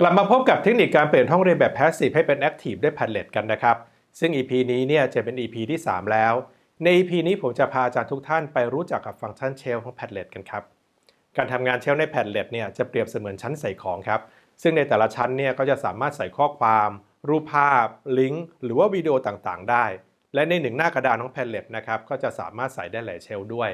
กลับมาพบกับเทคนิคการเปลี่ยนห้องเรียนแบบ Passive ให้เป็น Active ด้วย Padlet กันนะครับ ซึ่ง EP นี้เนี่ยจะเป็น EP ที่ 3 แล้ว ใน EP นี้ผมจะพาอาจารย์ทุกท่านไปรู้จักกับฟังก์ชันเชลของ Padlet กันครับ การทำงานเชลใน Padlet เนี่ยจะเปรียบเสมือนชั้นใส่ของครับ ซึ่งในแต่ละชั้นเนี่ยก็จะสามารถใส่ข้อความ รูปภาพ ลิงก์ หรือว่าวิดีโอต่างๆ ได้ และในหนึ่งหน้ากระดานของ Padlet นะครับก็จะสามารถใส่ได้หลายเชลด้วย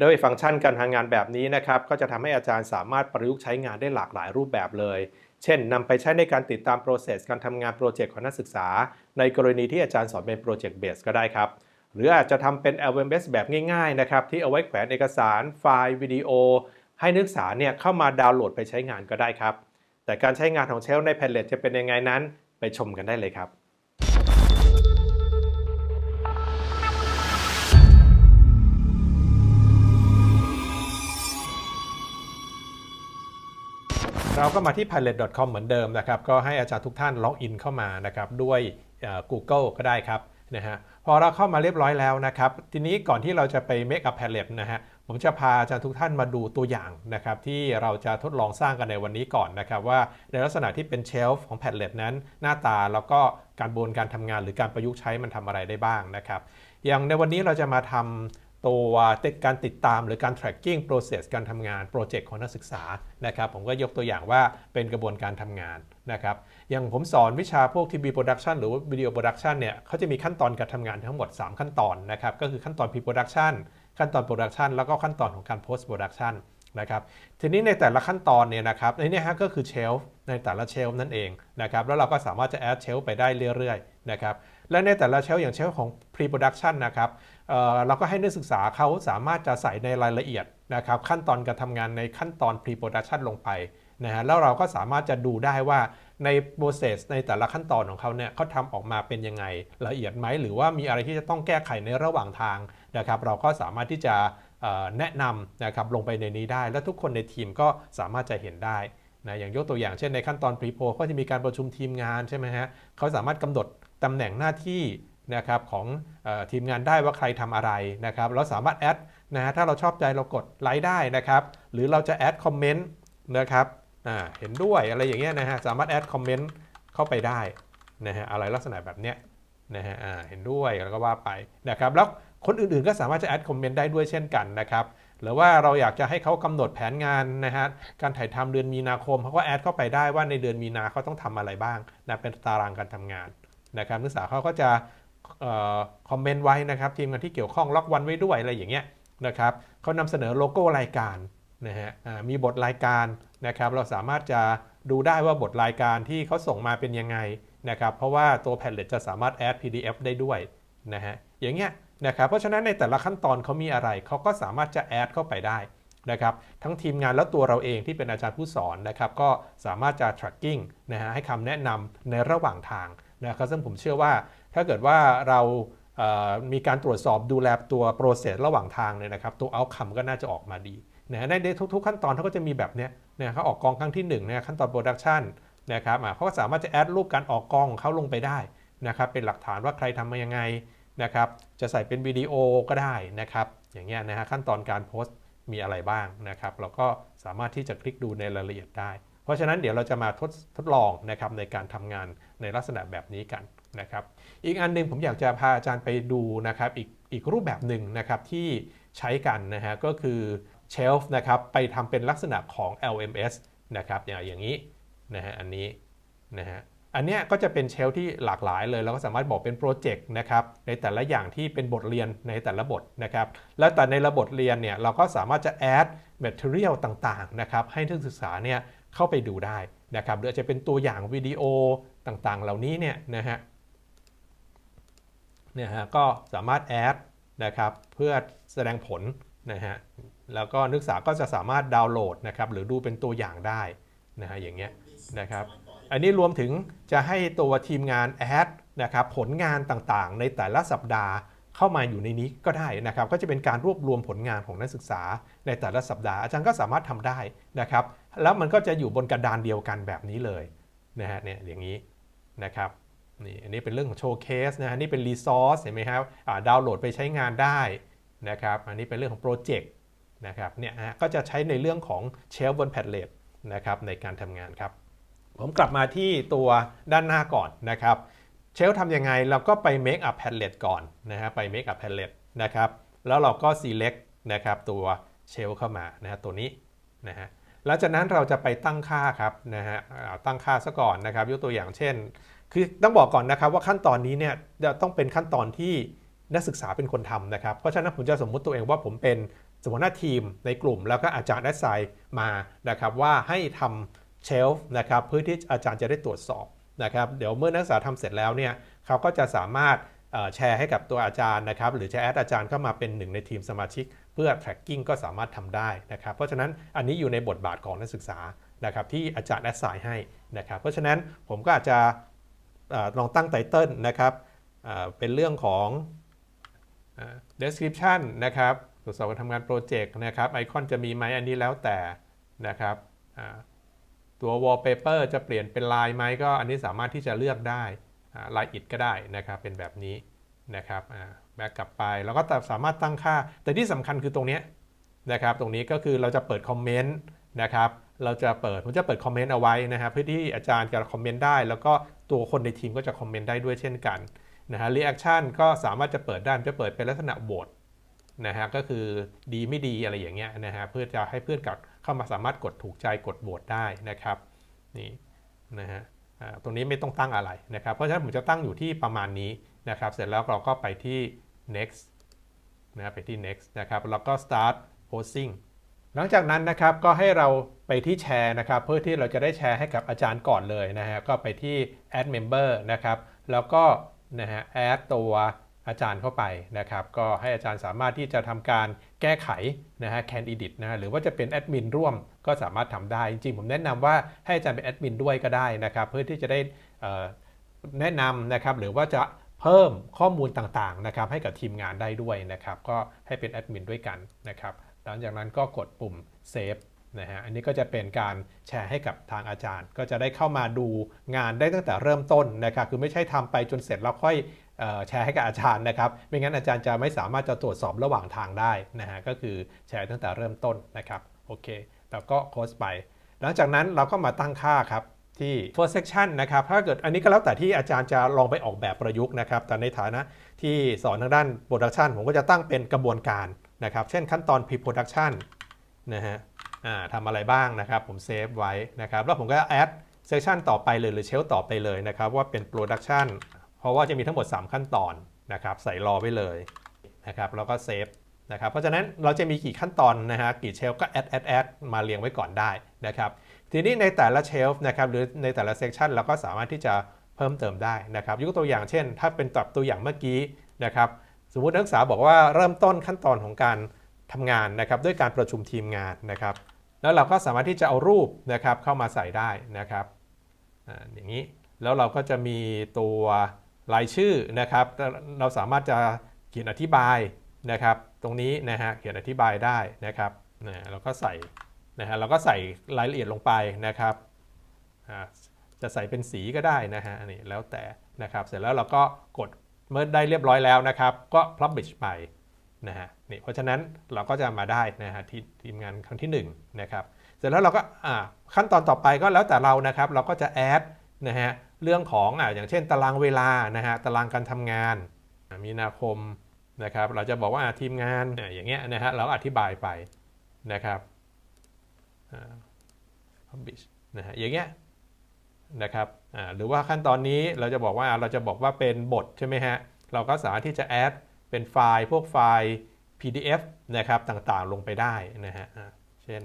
โดยฟังก์ชันการทำงานแบบนี้นะครับก็จะทำให้อาจารย์สามารถประยุกต์ใช้งานได้หลากหลายรูปแบบเลย เช่นนำไปใช้ในการติดตาม process การทำงานโปรเจกต์ของนักศึกษา ในกรณีที่อาจารย์สอนเป็นโปรเจกต์เบสก็ได้ครับ หรืออาจจะทำเป็น LMS แบบง่ายๆนะครับที่เอาไว้แขวนเอกสาร ไฟล์วิดีโอ ให้นักศึกษาเนี่ยเข้ามาดาวน์โหลดไปใช้งานก็ได้ครับ แต่การใช้งานของเชลใน Padlet จะเป็นยังไงนั้น ไปชมกันได้เลยครับ เราก็มาที่ pilot.com เหมือนเดิมนะครับ ก็ให้อาจารย์ทุกท่านล็อกอินเข้ามานะครับด้วย Google ก็ได้ครับนะฮะพอเราเข้ามาเรียบร้อยแล้วนะครับ ทีนี้ก่อนที่เราจะไป make up palette นะฮะผมจะพาอาจารย์ทุกท่านมาดูตัวอย่างนะครับ ที่เราจะทดลองสร้างกันในวันนี้ก่อนนะครับ ว่าในลักษณะที่เป็นเชลฟ์ของ palette นั้น หน้าตาแล้วก็การบนการทำงานหรือการประยุกต์ใช้มันทำอะไรได้บ้างนะครับ อย่างในวันนี้เราจะมาทำ ตัวการติดตามหรือการ tracking process การทำงานโปรเจกต์ของนักศึกษานะครับผมก็ยกตัวอย่างว่าเป็นกระบวนการทำงานนะครับอย่างผมสอนวิชาพวก TV production หรือว่า video production เนี่ยเขาจะมีขั้นตอนการทำงานทั้งหมด 3 ขั้นตอนนะครับก็คือขั้นตอน pre production ขั้นตอน production แล้วก็ขั้นตอนของการ post production นะครับทีนี้ในแต่ละขั้นตอนเนี่ยนะครับในนี้ฮะก็คือเชลฟ์ในแต่ละเชลฟ์นั่นเองนะครับแล้วเราก็สามารถจะ add เชลฟ์ไปได้เรื่อยๆนะครับ และในแต่ละเชลอย่างเชลของ pre production นะครับเเราก็ให้นักศึกษาเขาสามารถจะใส่ในรายละเอียดนะครับขั้นตอนการทำงานในขั้นตอน pre production ลงไปนะฮะแล้วเราก็สามารถจะดูได้ว่าใน process ในแต่ละขั้นตอนของเขาเนี่ยเขาทำออกมาเป็นยังไงละเอียดไหม หรือว่ามีอะไรที่จะต้องแก้ไขในระหว่างทางนะครับ เราก็สามารถที่จะแนะนำนะครับลงไปในนี้ได้ และทุกคนในทีมก็สามารถจะเห็นได้นะอย่างยกตัวอย่างเช่นในขั้นตอน pre pro ก็จะมีการประชุมทีมงานใช่ไหมฮะเขาสามารถกำหนด ตำแหน่งหน้าที่นะครับของออทีมงานได้ว่าใครทำอะไรนะครับเราสามารถแอดนะฮะถ้าเราชอบใจเรากดไลค์ได้นะครับ หรือเราจะแอดคอมเมนต์นะครับเห็นด้วยอะไรอย่างเงี้ยนะฮะสามารถแอดคอมเมนต์เข้าไปได้นะฮะอะไรลักษณะแบบเนี้ยนะฮะเห็นด้วยแล้วก็ว่าไปนะครับแล้วคนอื่นๆก็สามารถจะแอดคอมเมนต์ได้ด้วยเช่นกันนะครับหรือว่าเราอยากจะให้เขากำหนดแผนงานนะฮะการถ่ายทำเดือนมีนาคมเขาก็แอดเข้าไปได้ว่าในเดือนมีนาเขาต้องทำอะไรบ้างนะเป็นตารางการทำงาน นะครับนักศึกษาเขาก็จะคอมเมนต์ไว้นะครับทีมงานที่เกี่ยวข้องล็อกวันไว้ด้วยอะไรอย่างเงี้ยนะครับเขานำเสนอโลโก้รายการนะฮะมีบทรายการนะครับเราสามารถจะดูได้ว่าบทรายการที่เขาส่งมาเป็นยังไงนะครับเพราะว่าตัวแพ d เ e t จะสามารถแอด PDF ได้ด้วยนะฮะอย่างเงี้ยนะครับเพราะฉะนั้นในแต่ละขั้นตอนเขามีอะไรเขาก็สามารถจะแอดเข้าไปได้นะครับทั้งทีมงานและตัวเราเองที่เป็นอาจารย์ผู้สอนนะครับก็สามารถจะ tracking นะฮะให้คำแนะนำในระหว่างทาง นะครับซึ่งผมเชื่อว่าถ้าเกิดว่าเรามีการตรวจสอบดูแลตัว process ระหว่างทางเนี่ยนะครับตัว outcome ก็น่าจะออกมาดีนะในทุกๆขั้นตอนเขาก็จะมีแบบเนี้ยนะเขาออกกองครั้งที่1นะขั้นตอน production นะครับเขาก็สามารถจะแอดรูปการออกกองของเขาลงไปได้นะครับเป็นหลักฐานว่าใครทำมายังไงนะครับจะใส่เป็นวิดีโอก็ได้นะครับอย่างเงี้ยนะฮะขั้นตอนการโพสต์มีอะไรบ้างนะครับเราก็สามารถที่จะคลิกดูในรายละเอียดได้ เพราะฉะนั้นเดี๋ยวเราจะมาทดทดลองนะครับในการทำงานในลักษณะแบบนี้กันนะครับอีกอันหนึงผมอยากจะพาอาจารย์ไปดูนะครับอีกอีกรูปแบบหนึ่งนะครับที่ใช้กันนะฮะก็คือเชลฟ์นะครับไปทำเป็นลักษณะของ LMS นะครับอย่างอย่างนี้นะฮะอันนี้นะฮะอันเนี้ยก็จะเป็นเชลที่หลากหลายเลยเราก็สามารถบอกเป็นโปรเจกต์นะครับในแต่ละอย่างที่เป็นบทเรียนในแต่ละบทนะครับแล้วแต่ในระบบเรียนเนี่ยเราก็สามารถจะ add material ต่างๆนะครับให้นักศึกษาเนี่ย เข้าไปดูได้นะครับหรือจะเป็นตัวอย่างวิดีโอต่างๆ เหล่านี้เนี่ยนะฮะเนี่ยฮะก็สามารถแอดนะครับเพื่อแสดงผลนะฮะแล้วก็นักศึกษาก็จะสามารถดาวน์โหลดนะครับหรือดูเป็นตัวอย่างได้นะฮะอย่างเงี้ยนะครับอันนี้รวมถึงจะให้ตัวทีมงานแอดนะครับผลงานต่างๆ ในแต่ละสัปดาห์เข้ามาอยู่ในนี้ก็ได้นะครับ ก็จะเป็นการรวบรวมผลงานของนักศึกษาในแต่ละสัปดาห์อาจารย์ก็สามารถทำได้นะครับ แล้วมันก็จะอยู่บนกระดานเดียวกันแบบนี้เลยนะฮะเนี่ยอย่างนี้นะครับนี่อันนี้เป็นเรื่องของโชว์เคสนะฮะนี่เป็นรีซอสเห็นไหมครับอ่าดาวน์โหลดไปใช้งานได้นะครับอันนี้เป็นเรื่องของโปรเจกต์นะครับเนี่ยฮะก็จะใช้ในเรื่องของเชลบนแพดเลตนะครับในการทำงานครับ ผมกลับมาที่ตัวด้านหน้าก่อนนะครับเชลทำยังไงเราก็ไป make up palette ก่อนนะฮะไป make up palette นะครับแล้วเราก็ select นะครับตัวเชลเข้ามานะฮะตัวนี้นะฮะ หลังจากนั้นเราจะไปตั้งค่าครับนะฮะตั้งค่าซะก่อนนะครับ ยกตัวอย่างเช่น คือต้องบอกก่อนนะครับว่าขั้นตอนนี้เนี่ยจะต้องเป็นขั้นตอนที่นักศึกษาเป็นคนทำนะครับ เพราะฉะนั้นผมจะสมมุติตัวเองว่าผมเป็นสมมติหน้าทีมในกลุ่ม แล้วก็อาจารย์ได้ไซน์มานะครับว่าให้ทำเชลฟ์นะครับเพื่อที่อาจารย์จะได้ตรวจสอบนะครับ เดี๋ยวเมื่อนักศึกษาทำเสร็จแล้วเนี่ยเขาก็จะสามารถ แชร์ให้กับตัวอาจารย์นะครับหรือจะแอดอาจารย์เข้ามาเป็นหนึ่งในทีมสมาชิก เพื่อ tracking ก็สามารถทำได้นะครับเพราะฉะนั้นอันนี้อยู่ในบทบาทของนักศึกษานะครับที่อาจารย์แอดไซน์ให้นะครับเพราะฉะนั้นผมก็อาจจะลองตั้งไตเติลนะครับเป็นเรื่องของ description นะครับตรวจสอบการทำงานโปรเจกต์นะครับไอคอนจะมีไหมอันนี้แล้วแต่นะครับตัว wallpaper จะเปลี่ยนเป็นลายไหมก็อันนี้สามารถที่จะเลือกได้ อ่าลายอิดก็ได้นะครับเป็นแบบนี้นะครับแบ็กกลับไปแล้วก็สามารถตั้งค่า แต่ที่สำคัญคือตรงนี้นะครับตรงนี้ก็คือเราจะเปิดคอมเมนต์นะครับเราจะเปิดผมจะเปิดคอมเมนต์เอาไว้นะครับเพื่อที่อาจารย์จะคอมเมนต์ได้ แล้วก็ตัวคนในทีมก็จะคอมเมนต์ได้ด้วยเช่นกันนะฮะรีแอคชั่นก็สามารถจะเปิดได้จะเปิดเป็นลักษณะโหวตนะฮะก็คือดีไม่ดีอะไรอย่างเงี้ยนะฮะเพื่อจะให้เพื่อนกับเข้ามาสามารถกดถูกใจกดโหวตได้นะครับนี่นะฮะ ตรงนี้ไม่ต้องตั้งอะไรนะครับ เพราะฉะนั้นผมจะตั้งอยู่ที่ประมาณนี้นะครับ เสร็จแล้วเราก็ไปที่ next นะไปที่ next นะครับ แล้วก็ start posting หลังจากนั้นนะครับก็ให้เราไปที่แชร์นะครับ เพื่อที่เราจะได้แชร์ให้กับอาจารย์ก่อนเลยนะฮะก็ไปที่ add member นะครับ แล้วก็นะฮะ add ตัวอาจารย์เข้าไปนะครับ ก็ให้อาจารย์สามารถที่จะทำการ แก้ไขนะฮะ can edit นะฮะหรือว่าจะเป็นแอดมินร่วมก็สามารถทำได้ จริงๆ ผมแนะนำว่าให้อาจารย์เป็นแอดมินด้วยก็ได้นะครับ เพื่อที่จะได้แนะนำนะครับหรือว่าจะเพิ่มข้อมูลต่างๆนะครับให้กับทีมงานได้ด้วยนะครับ ก็ให้เป็นแอดมินด้วยกันนะครับหลังจากนั้นก็กดปุ่ม Save นะฮะอันนี้ก็จะเป็นการแชร์ให้กับทางอาจารย์ ก็จะได้เข้ามาดูงานได้ตั้งแต่เริ่มต้นนะครับคือไม่ใช่ทำไปจนเสร็จแล้วค่อย แชร์ให้กับอาจารย์นะครับ ไม่งั้นอาจารย์จะไม่สามารถจะตรวจสอบระหว่างทางได้นะฮะ ก็คือแชร์ตั้งแต่เริ่มต้นนะครับ โอเค แล้วก็โค้ชไป หลังจากนั้นเราก็มาตั้งค่าครับที่ first section นะครับ ถ้าเกิดอันนี้ก็แล้วแต่ที่อาจารย์จะลองไปออกแบบประยุกต์นะครับ แต่ในฐานะที่สอนทางด้าน production ผมก็จะตั้งเป็นกระบวนการนะครับ เช่นขั้นตอน pre-production นะฮะทำอะไรบ้างนะครับ ผมเซฟไว้นะครับ แล้วผมก็ add section ต่อไปเลยหรือเชลต่อไปเลยนะครับ ว่าเป็น production เพราะว่าจะมีทั้งหมด 3 ขั้นตอนนะครับใส่รอไว้เลยนะครับแล้วก็เซฟนะครับเพราะฉะนั้นเราจะมีกี่ขั้นตอนนะฮะกี่เชลก็ add add add มาเรียงไว้ก่อนได้นะครับทีนี้ในแต่ละเชลนะครับหรือในแต่ละเซกชันเราก็สามารถที่จะเพิ่มเติมได้นะครับยกตัวอย่างเช่น ถ้าเป็นตับตัวอย่างเมื่อกี้นะครับสมมตินักศึกษาบอกว่าเริ่มต้นขั้นตอนของการทำงานนะครับด้วยการประชุมทีมงานนะครับแล้วเราก็สามารถที่จะเอารูปนะครับเข้ามาใส่ได้นะครับอย่างนี้แล้วเราก็จะมีตัว รายชื่อนะครับ เราสามารถจะเขียนอธิบายนะครับ ตรงนี้นะฮะเขียนอธิบายได้นะครับนะเราก็ใส่นะฮะเราก็ใส่รายละเอียดลงไปนะครับจะใส่เป็นสีก็ได้นะฮะอันนี้แล้วแต่นะครับเสร็จแล้วเราก็กดเมื่อได้เรียบร้อยแล้วนะครับ ก็ publish ไปนะฮะนี่เพราะฉะนั้นเราก็จะมาได้นะฮะทีทีมงานครั้งที่1นะครับเสร็จแล้วเราก็ขั้นตอนต่อไปก็แล้วแต่เรานะครับ เราก็จะ add นะฮะเรื่องของอ่าอย่างเช่นตารางเวลานะฮะตารางการทำงาน มีนาคมนะครับเราจะบอกว่าทีมงานอย่างเงี้ยนะฮะเราอธิบายไปนะครับ publish นะฮะอย่างเงี้ยนะครับหรือว่าขั้นตอนนี้เราจะบอกว่าเราจะบอกว่าเป็นบทใช่ไหมฮะเราก็สามารถที่จะ add เป็นไฟล์พวกไฟล์ PDF นะครับต่างๆลงไปได้นะฮะเช่น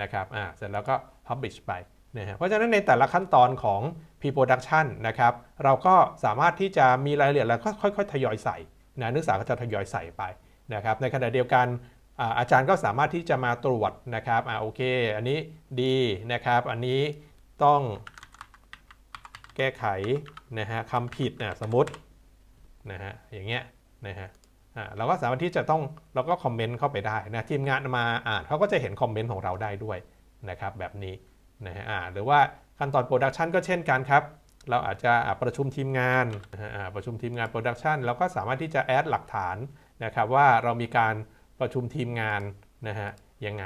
นะครับเสร็จแล้วก็ publish ไป นะฮะเพราะฉะนั้นในแต่ละขั้นตอนของ pre-production นะครับเราก็สามารถที่จะมีรายละเอียดแล้วก็ค่อยๆ ทยอยใส่นะนักศึกษาก็จะทยอยใส่ไปนะครับในขณะเดียวกันอาอาจารย์ก็สามารถที่จะมาตรวจนะครับอ่าโอเค อันนี้ดีนะครับ อันนี้ต้องแก้ไขนะฮะคำผิดนะสมมตินะฮะอย่างเงี้ยนะฮะอ่าเราก็สามารถที่จะต้องเราก็คอมเมนต์เข้าไปได้นะทีมงานมาอ่านเขาก็จะเห็นคอมเมนต์ของเราได้ด้วยนะครับแบบนี้ นะฮะหรือว่าขั้นตอนโปรดักชันก็เช่นกันครับ เราอาจจะประชุมทีมงานนะฮะประชุมทีมงานโปรดักชันเราก็สามารถที่จะแอดหลักฐานนะครับว่าเรามีการประชุมทีมงานนะฮะยังไง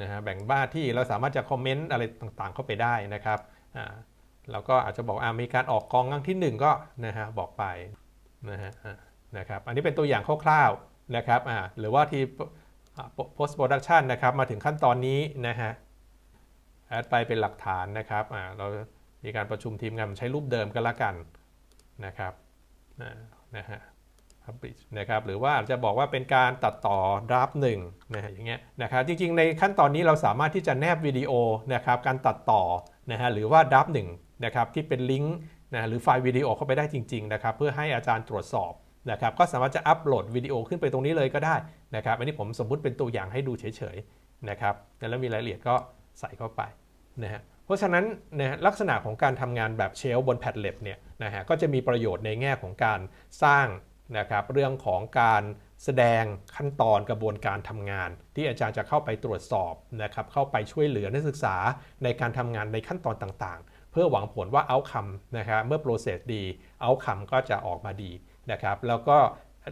นะฮะแบ่งบ้านที่เราสามารถจะคอมเมนต์อะไรต่างๆ เข้าไปได้นะครับอ่าเราก็อาจจะบอกอ่ามีการออกกองครั้งที่ 1 ก็นะฮะบอกไปนะฮะนะครับอันนี้เป็นตัวอย่างคร่าวๆนะครับอ่าหรือว่าที่ post production นะครับมาถึงขั้นตอนนี้นะฮะ แอดไปเป็นหลักฐานนะครับเรามีการประชุมทีมงานใช้รูปเดิมกันละกันนะครับนะฮะ publish นะครับหรือว่าจจะบอกว่าเป็นการตัดต่อดราฟหนึ่งนะฮะอย่างเงี้ยนะครับจริงๆ ในขั้นตอนนี้เราสามารถที่จะแนบวิดีโอนะครับการตัดต่อนะฮะหรือว่าดราฟหนึ่งนะครับที่เป็นลิงก์นะหรือไฟล์วิดีโอเข้าไปได้จริงๆนะครับเพื่อให้อาจารย์ตรวจสอบนะครับก็สามารถจะอัปโหลดวิดีโอขึ้นไปตรงนี้เลยก็ได้นะครับอันนี้ผมสมมุติเป็นตัวอย่างให้ดูเฉยๆนะครับแล้วมีรายละเอียดก็ใส่เข้าไป นะฮะเพราะฉะนั้นนะลักษณะของการทำงานแบบเชลบนแพดเล็บเนี่ยนะฮะก็จะมีประโยชน์ในแง่ของการสร้างนะครับเรื่องของการแสดงขั้นตอนกระบวนการทำงาน ที่อาจารย์จะเข้าไปตรวจสอบนะครับเข้าไปช่วยเหลือนักศึกษาในการทำงานในขั้นตอนต่างๆ เพื่อหวังผลว่าเอาคำนะครับเมื่อโปรเซสดีเอาคำก็จะออกมาดีนะครับแล้วก็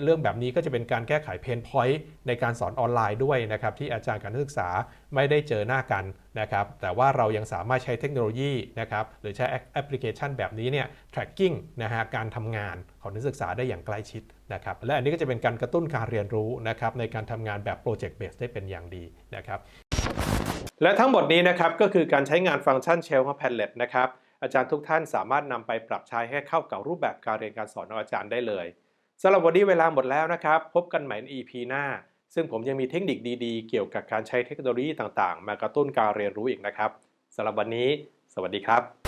เรื่องแบบนี้ก็จะเป็นการแก้ไขเพนพอยต์ในการสอนออนไลน์ด้วยนะครับที่อาจารย์กับนักศึกษาไม่ได้เจอหน้ากันนะครับแต่ว่าเรายังสามารถใช้เทคโนโลยีนะครับหรือใช้แอปพลิเคชันแบบนี้เนี่ย tracking นะฮะการทำงานของนักศึกษาได้อย่างใกล้ชิดนะครับและอันนี้ก็จะเป็นการกระตุ้นการเรียนรู้นะครับในการทำงานแบบ project based ได้เป็นอย่างดีนะครับและทั้งหมดนี้นะครับก็คือการใช้งานฟังก์ชัน Shell ของ Padlet นะครับอาจารย์ทุกท่านสามารถนำไปปรับใช้ให้เข้ากับรูปแบบการเรียนการสอนของอาจารย์ได้เลย สำหรับวันนี้เวลาหมดแล้วนะครับ พบกันใหม่ใน EP หน้า ซึ่งผมยังมีเทคนิคดีๆ เกี่ยวกับการใช้เทคโนโลยีต่างๆ มากระตุ้นการเรียนรู้อีกนะครับสำหรับวันนี้ สวัสดีครับ